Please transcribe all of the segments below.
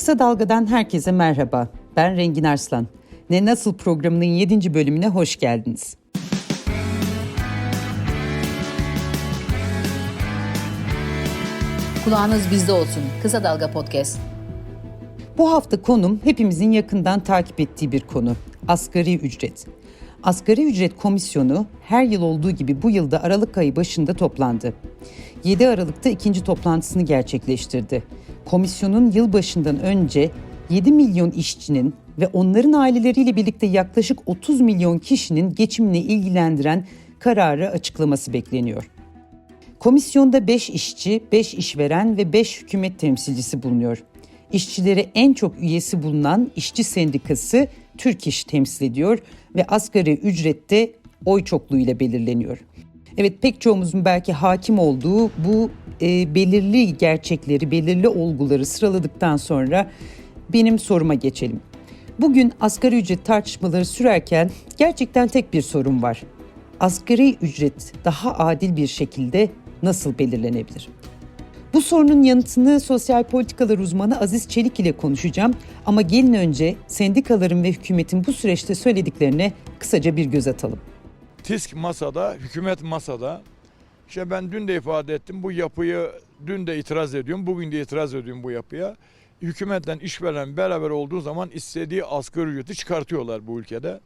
Kısa Dalga'dan herkese merhaba. Ben Rengin Arslan. Ne Nasıl programının 7. bölümüne hoş geldiniz. Kulağınız bizde olsun. Kısa Dalga Podcast. Bu hafta konum hepimizin yakından takip ettiği bir konu. Asgari ücret. Asgari ücret komisyonu her yıl olduğu gibi bu yılda Aralık ayı başında toplandı. 7 Aralık'ta ikinci toplantısını gerçekleştirdi. Komisyonun yılbaşından önce 7 milyon işçinin ve onların aileleriyle birlikte yaklaşık 30 milyon kişinin geçimini ilgilendiren kararı açıklaması bekleniyor. Komisyonda 5 işçi, 5 işveren ve 5 hükümet temsilcisi bulunuyor. İşçileri en çok üyesi bulunan işçi sendikası Türk İş temsil ediyor ve asgari ücrette oy çokluğuyla belirleniyor. Evet pek çoğumuzun belki hakim olduğu bu e, belirli gerçekleri, belirli olguları sıraladıktan sonra benim soruma geçelim. Bugün asgari ücret tartışmaları sürerken gerçekten tek bir sorun var. Asgari ücret daha adil bir şekilde nasıl belirlenebilir? Bu sorunun yanıtını sosyal politikalar uzmanı Aziz Çelik ile konuşacağım. Ama gelin önce sendikaların ve hükümetin bu süreçte söylediklerine kısaca bir göz atalım. TİSK masada, hükümet masada. İşte ben dün de ifade ettim bu yapıyı dün de itiraz ediyorum, bugün de itiraz ediyorum bu yapıya. Hükümetle işveren beraber olduğu zaman istediği asgari ücreti çıkartıyorlar bu ülkede.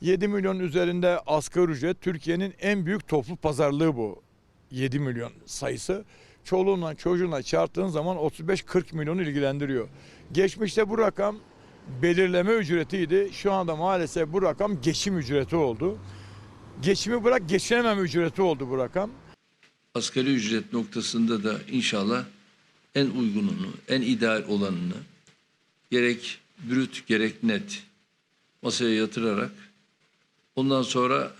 7 milyon üzerinde asgari ücret Türkiye'nin en büyük toplu pazarlığı bu. 7 milyon sayısı. Çoluğunla çocuğuna çarptığın zaman 35-40 milyonu ilgilendiriyor. Geçmişte bu rakam belirleme ücretiydi. Şu anda maalesef bu rakam geçim ücreti oldu. Geçimi bırak geçinememe ücreti oldu bu rakam. Asgari ücret noktasında da inşallah en uygununu, en ideal olanını gerek brüt gerek net masaya yatırarak ondan sonra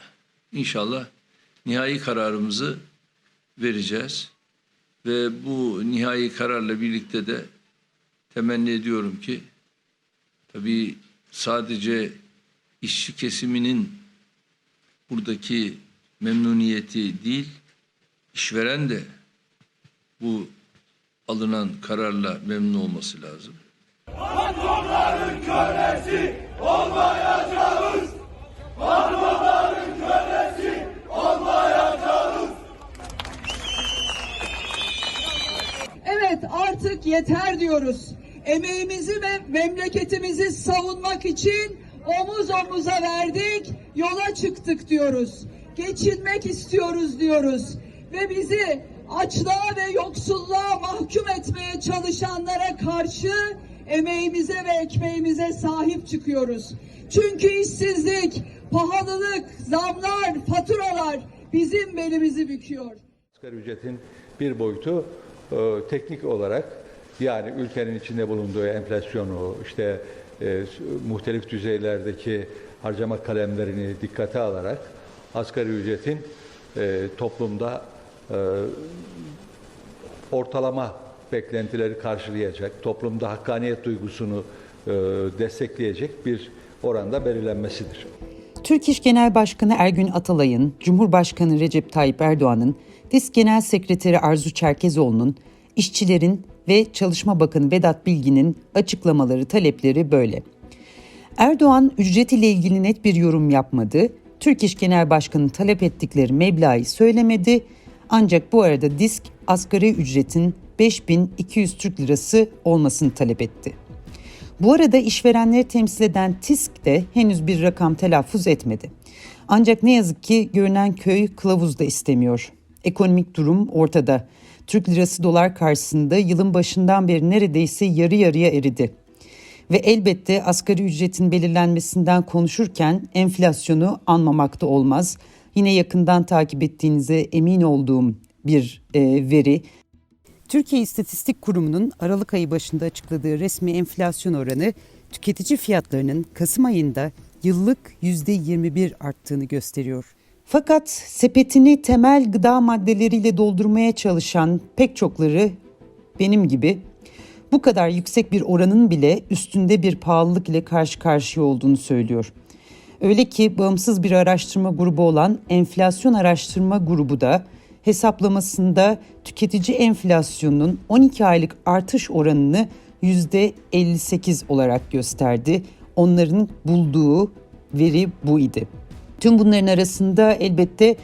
inşallah nihai kararımızı vereceğiz. Ve bu nihai kararla birlikte de temenni ediyorum ki tabii sadece işçi kesiminin buradaki memnuniyeti değil, işveren de bu alınan kararla memnun olması lazım. Evet artık yeter diyoruz. Emeğimizi ve memleketimizi savunmak için omuz omuza verdik, yola çıktık diyoruz. Geçinmek istiyoruz diyoruz. Ve bizi açlığa ve yoksulluğa mahkum etmeye çalışanlara karşı emeğimize ve ekmeğimize sahip çıkıyoruz. Çünkü işsizlik, pahalılık, zamlar, faturalar bizim belimizi büküyor. Asgari ücretin bir boyutu e, teknik olarak yani ülkenin içinde bulunduğu enflasyonu, işte e, muhtelif düzeylerdeki harcama kalemlerini dikkate alarak asgari ücretin e, toplumda ortalama beklentileri karşılayacak, toplumda hakkaniyet duygusunu e, destekleyecek bir oranda belirlenmesidir. Türk İş Genel Başkanı Ergün Atalay'ın, Cumhurbaşkanı Recep Tayyip Erdoğan'ın, DİSK Genel Sekreteri Arzu Çerkezoğlu'nun, işçilerin ve Çalışma Bakanı Vedat Bilgin'in açıklamaları, talepleri böyle. Erdoğan ücret ile ilgili net bir yorum yapmadı. Türk İş Genel Başkanı talep ettikleri meblağı söylemedi. Ancak bu arada DİSK asgari ücretin 5200 Türk Lirası olmasını talep etti. Bu arada işverenleri temsil eden TİSK de henüz bir rakam telaffuz etmedi. Ancak ne yazık ki görünen köy kılavuz da istemiyor. Ekonomik durum ortada. Türk lirası dolar karşısında yılın başından beri neredeyse yarı yarıya eridi. Ve elbette asgari ücretin belirlenmesinden konuşurken enflasyonu anmamakta olmaz. Yine yakından takip ettiğinize emin olduğum bir e, veri. Türkiye İstatistik Kurumu'nun Aralık ayı başında açıkladığı resmi enflasyon oranı tüketici fiyatlarının Kasım ayında yıllık %21 arttığını gösteriyor. Fakat sepetini temel gıda maddeleriyle doldurmaya çalışan pek çokları benim gibi bu kadar yüksek bir oranın bile üstünde bir pahalılık ile karşı karşıya olduğunu söylüyor. Öyle ki bağımsız bir araştırma grubu olan Enflasyon Araştırma Grubu da hesaplamasında tüketici enflasyonunun 12 aylık artış oranını %58 olarak gösterdi. Onların bulduğu veri bu idi. Tüm bunların arasında elbette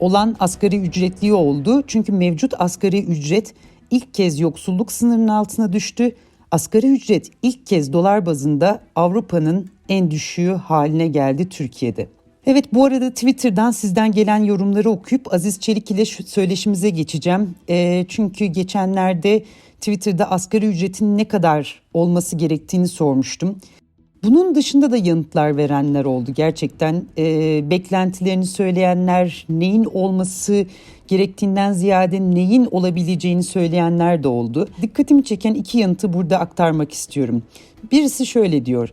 olan asgari ücretli oldu. Çünkü mevcut asgari ücret ilk kez yoksulluk sınırının altına düştü. Asgari ücret ilk kez dolar bazında Avrupa'nın en düşüğü haline geldi Türkiye'de. Evet bu arada Twitter'dan sizden gelen yorumları okuyup Aziz Çelik ile söyleşimize geçeceğim. E, çünkü geçenlerde Twitter'da asgari ücretin ne kadar olması gerektiğini sormuştum. Bunun dışında da yanıtlar verenler oldu gerçekten. E, beklentilerini söyleyenler, neyin olması gerektiğinden ziyade neyin olabileceğini söyleyenler de oldu. Dikkatimi çeken iki yanıtı burada aktarmak istiyorum. Birisi şöyle diyor.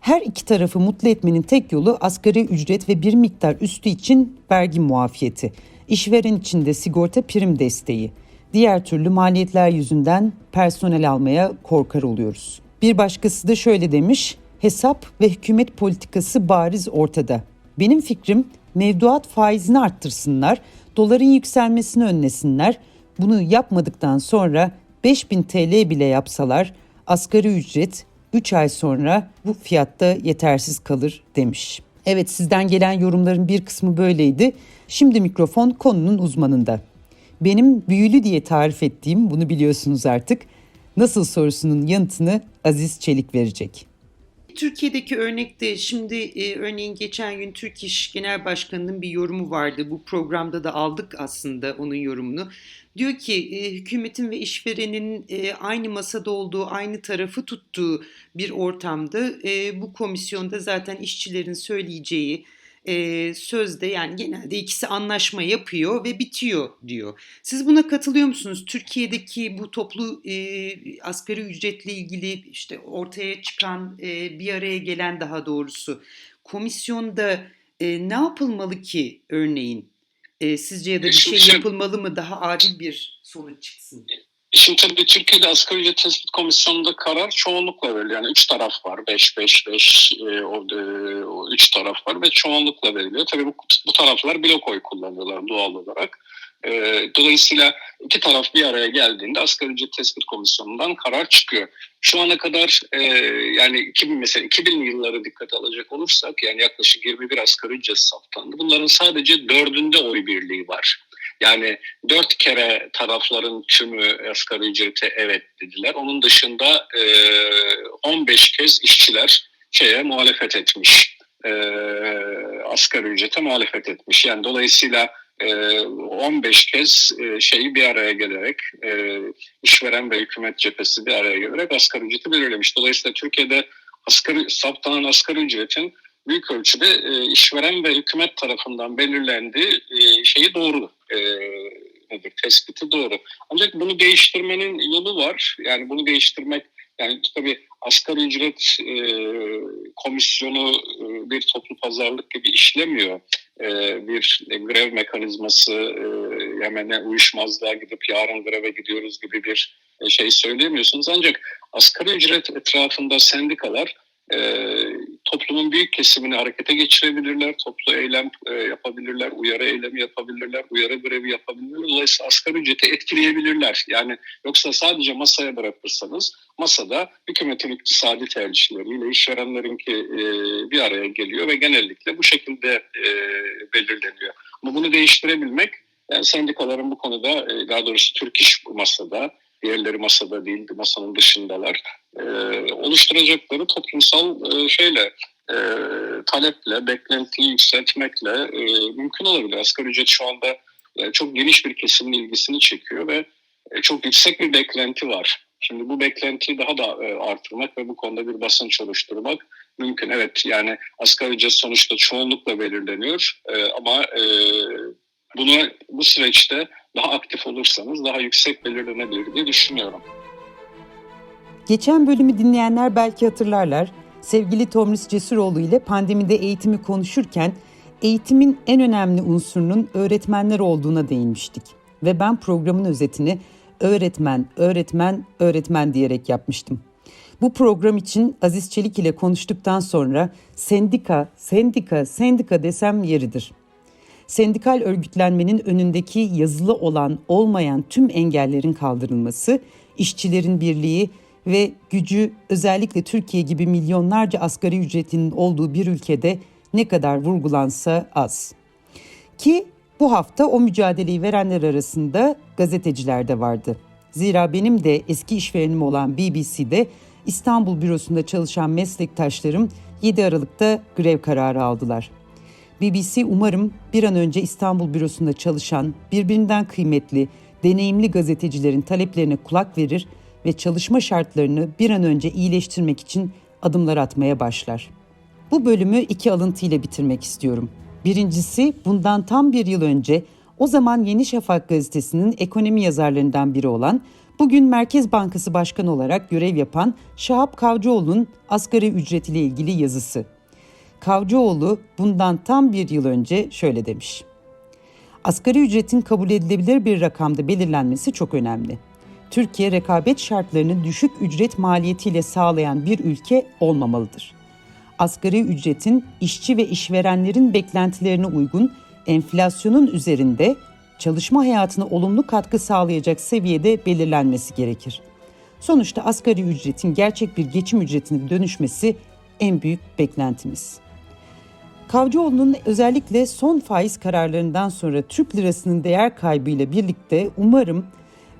Her iki tarafı mutlu etmenin tek yolu asgari ücret ve bir miktar üstü için vergi muafiyeti. İşveren için de sigorta prim desteği. Diğer türlü maliyetler yüzünden personel almaya korkar oluyoruz. Bir başkası da şöyle demiş. Hesap ve hükümet politikası bariz ortada. Benim fikrim mevduat faizini arttırsınlar, doların yükselmesini önlesinler. Bunu yapmadıktan sonra 5000 TL bile yapsalar asgari ücret 3 ay sonra bu fiyatta yetersiz kalır demiş. Evet sizden gelen yorumların bir kısmı böyleydi. Şimdi mikrofon konunun uzmanında. Benim büyülü diye tarif ettiğim bunu biliyorsunuz artık. Nasıl sorusunun yanıtını Aziz Çelik verecek. Türkiye'deki örnekte şimdi e, örneğin geçen gün Türk İş Genel Başkanı'nın bir yorumu vardı. Bu programda da aldık aslında onun yorumunu. Diyor ki e, hükümetin ve işverenin e, aynı masada olduğu, aynı tarafı tuttuğu bir ortamda e, bu komisyonda zaten işçilerin söyleyeceği e, sözde yani genelde ikisi anlaşma yapıyor ve bitiyor diyor. Siz buna katılıyor musunuz? Türkiye'deki bu toplu e, asgari ücretle ilgili işte ortaya çıkan e, bir araya gelen daha doğrusu komisyonda e, ne yapılmalı ki örneğin? E, sizce ya da bir şey yapılmalı mı daha adil bir sonuç çıksın? Şimdi tabii Türkiye'de asgari ücret tespit komisyonunda karar çoğunlukla veriliyor. Yani üç taraf var. 5-5-5 e, o, e, o üç taraf var ve çoğunlukla veriliyor. Tabii bu, bu taraflar blok oy kullanıyorlar doğal olarak. E, dolayısıyla iki taraf bir araya geldiğinde asgari ücret tespit komisyonundan karar çıkıyor. Şu ana kadar e, yani 2000 mesela 2000 yılları dikkate alacak olursak yani yaklaşık 21 asgari ücret saptandı. Bunların sadece dördünde oy birliği var. Yani dört kere tarafların tümü asgari ücrete evet dediler. Onun dışında e, 15 kez işçiler şeye muhalefet etmiş. E, asgari ücrete muhalefet etmiş. Yani dolayısıyla 15 kez şeyi bir araya gelerek işveren ve hükümet cephesi bir araya gelerek asgari ücreti belirlemiş. Dolayısıyla Türkiye'de asgari, saptanan asgari ücretin büyük ölçüde işveren ve hükümet tarafından belirlendiği şeyi doğru nedir tespiti doğru. Ancak bunu değiştirmenin yolu var. Yani bunu değiştirmek yani tabii asgari ücret e, komisyonu e, bir toplu pazarlık gibi işlemiyor. E, bir e, grev mekanizması e, hemen uyuşmazlığa gidip yarın greve gidiyoruz gibi bir e, şey söyleyemiyorsunuz. Ancak asgari ücret etrafında sendikalar e, toplumun büyük kesimini harekete geçirebilirler, toplu eylem e, yapabilirler, uyarı eylemi yapabilirler, uyarı grevi yapabilirler. Dolayısıyla asgari ücreti etkileyebilirler. Yani yoksa sadece masaya bırakırsanız masada hükümetin iktisadi tercihleriyle işverenlerinki e, bir araya geliyor ve genellikle bu şekilde e, belirleniyor. Ama bunu değiştirebilmek yani sendikaların bu konuda e, daha doğrusu Türk İş masada diğerleri masada değil, masanın dışındalar. E, oluşturacakları toplumsal e, şeyle, e, taleple, beklentiyi yükseltmekle mümkün olabilir. Asgari ücret şu anda çok geniş bir kesimin ilgisini çekiyor ve çok yüksek bir beklenti var. Şimdi bu beklentiyi daha da artırmak ve bu konuda bir basınç oluşturmak mümkün. Evet yani asgari ücret sonuçta çoğunlukla belirleniyor ama bunu bu süreçte daha aktif olursanız daha yüksek belirlenebilir diye düşünüyorum. Geçen bölümü dinleyenler belki hatırlarlar. Sevgili Tomris Cesuroğlu ile pandemide eğitimi konuşurken eğitimin en önemli unsurunun öğretmenler olduğuna değinmiştik. Ve ben programın özetini öğretmen, öğretmen, öğretmen diyerek yapmıştım. Bu program için Aziz Çelik ile konuştuktan sonra sendika, sendika, sendika desem yeridir sendikal örgütlenmenin önündeki yazılı olan olmayan tüm engellerin kaldırılması, işçilerin birliği ve gücü özellikle Türkiye gibi milyonlarca asgari ücretinin olduğu bir ülkede ne kadar vurgulansa az. Ki bu hafta o mücadeleyi verenler arasında gazeteciler de vardı. Zira benim de eski işverenim olan BBC'de İstanbul bürosunda çalışan meslektaşlarım 7 Aralık'ta grev kararı aldılar. BBC umarım bir an önce İstanbul bürosunda çalışan birbirinden kıymetli, deneyimli gazetecilerin taleplerine kulak verir ve çalışma şartlarını bir an önce iyileştirmek için adımlar atmaya başlar. Bu bölümü iki alıntı ile bitirmek istiyorum. Birincisi bundan tam bir yıl önce o zaman Yeni Şafak gazetesinin ekonomi yazarlarından biri olan, bugün Merkez Bankası Başkanı olarak görev yapan Şahap Kavcıoğlu'nun asgari ücret ile ilgili yazısı. Kavcıoğlu bundan tam bir yıl önce şöyle demiş. Asgari ücretin kabul edilebilir bir rakamda belirlenmesi çok önemli. Türkiye rekabet şartlarını düşük ücret maliyetiyle sağlayan bir ülke olmamalıdır. Asgari ücretin işçi ve işverenlerin beklentilerine uygun enflasyonun üzerinde çalışma hayatına olumlu katkı sağlayacak seviyede belirlenmesi gerekir. Sonuçta asgari ücretin gerçek bir geçim ücretine dönüşmesi en büyük beklentimiz. Kavcıoğlu'nun özellikle son faiz kararlarından sonra Türk lirasının değer kaybıyla birlikte umarım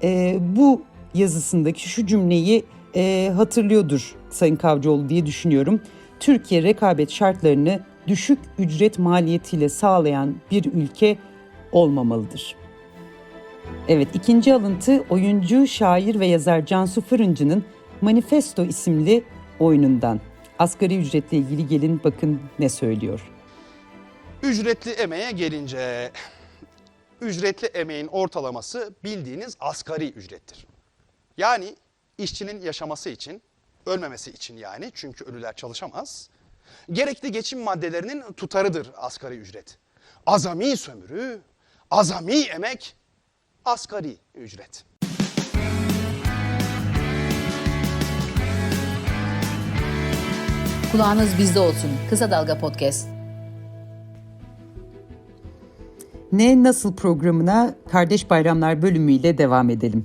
e, bu yazısındaki şu cümleyi e, hatırlıyordur Sayın Kavcıoğlu diye düşünüyorum. Türkiye rekabet şartlarını düşük ücret maliyetiyle sağlayan bir ülke olmamalıdır. Evet ikinci alıntı oyuncu, şair ve yazar Cansu Fırıncı'nın Manifesto isimli oyunundan. Asgari ücretle ilgili gelin bakın ne söylüyor. Ücretli emeğe gelince, ücretli emeğin ortalaması bildiğiniz asgari ücrettir. Yani işçinin yaşaması için, ölmemesi için yani çünkü ölüler çalışamaz, gerekli geçim maddelerinin tutarıdır asgari ücret. Azami sömürü, azami emek, asgari ücret. Kulağınız bizde olsun. Kısa Dalga Podcast. Ne Nasıl programına Kardeş Bayramlar bölümüyle devam edelim.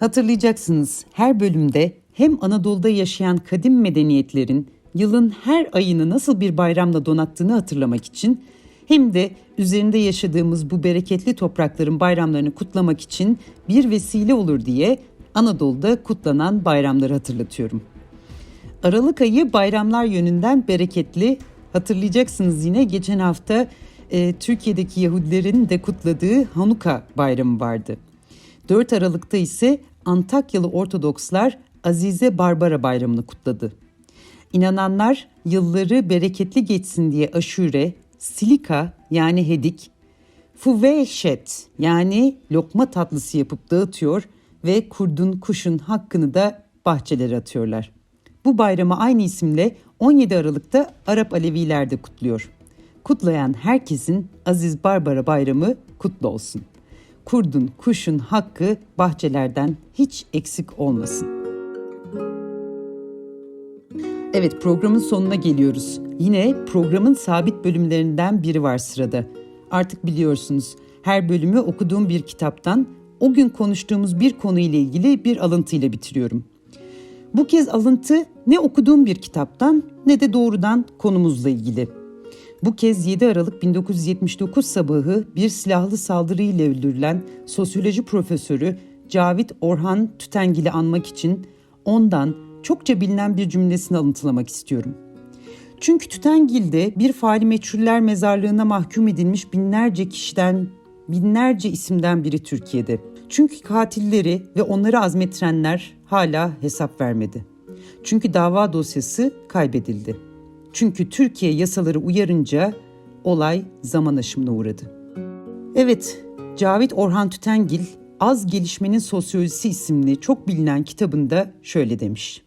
Hatırlayacaksınız her bölümde hem Anadolu'da yaşayan kadim medeniyetlerin yılın her ayını nasıl bir bayramla donattığını hatırlamak için hem de üzerinde yaşadığımız bu bereketli toprakların bayramlarını kutlamak için bir vesile olur diye Anadolu'da kutlanan bayramları hatırlatıyorum. Aralık ayı bayramlar yönünden bereketli. Hatırlayacaksınız yine geçen hafta e, Türkiye'deki Yahudilerin de kutladığı Hanuka bayramı vardı. 4 Aralık'ta ise Antakyalı Ortodokslar Azize Barbara bayramını kutladı. İnananlar yılları bereketli geçsin diye aşure, silika yani hedik, fuveşet yani lokma tatlısı yapıp dağıtıyor ve kurdun kuşun hakkını da bahçelere atıyorlar. Bu bayramı aynı isimle 17 Aralık'ta Arap Aleviler de kutluyor. Kutlayan herkesin Aziz Barbara Bayramı kutlu olsun. Kurdun, kuşun hakkı bahçelerden hiç eksik olmasın. Evet programın sonuna geliyoruz. Yine programın sabit bölümlerinden biri var sırada. Artık biliyorsunuz her bölümü okuduğum bir kitaptan o gün konuştuğumuz bir konuyla ilgili bir alıntıyla bitiriyorum. Bu kez alıntı ne okuduğum bir kitaptan ne de doğrudan konumuzla ilgili. Bu kez 7 Aralık 1979 sabahı bir silahlı saldırıyla öldürülen sosyoloji profesörü Cavit Orhan Tütengil'i anmak için ondan çokça bilinen bir cümlesini alıntılamak istiyorum. Çünkü Tütengil'de bir faali meçhuller mezarlığına mahkum edilmiş binlerce kişiden, binlerce isimden biri Türkiye'de. Çünkü katilleri ve onları azmettirenler hala hesap vermedi. Çünkü dava dosyası kaybedildi. Çünkü Türkiye yasaları uyarınca olay zaman aşımına uğradı. Evet, Cavit Orhan Tütengil Az Gelişmenin Sosyolojisi isimli çok bilinen kitabında şöyle demiş.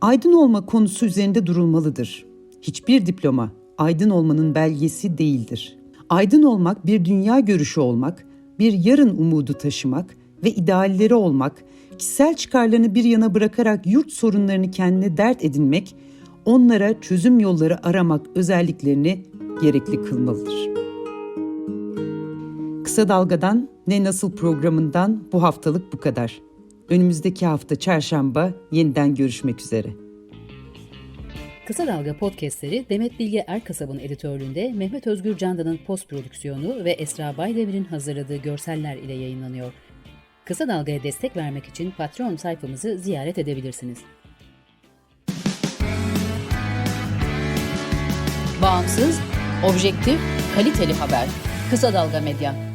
Aydın olma konusu üzerinde durulmalıdır. Hiçbir diploma aydın olmanın belgesi değildir. Aydın olmak bir dünya görüşü olmak, bir yarın umudu taşımak ve idealleri olmak, kişisel çıkarlarını bir yana bırakarak yurt sorunlarını kendine dert edinmek, onlara çözüm yolları aramak özelliklerini gerekli kılmalıdır. Kısa Dalga'dan Ne Nasıl programından bu haftalık bu kadar. Önümüzdeki hafta çarşamba yeniden görüşmek üzere. Kısa Dalga podcastleri Demet Bilge Erkasab'ın editörlüğünde Mehmet Özgür Candan'ın post prodüksiyonu ve Esra Baydemir'in hazırladığı görseller ile yayınlanıyor. Kısa Dalga'ya destek vermek için Patreon sayfamızı ziyaret edebilirsiniz. Bağımsız, objektif, kaliteli haber. Kısa Dalga Medya.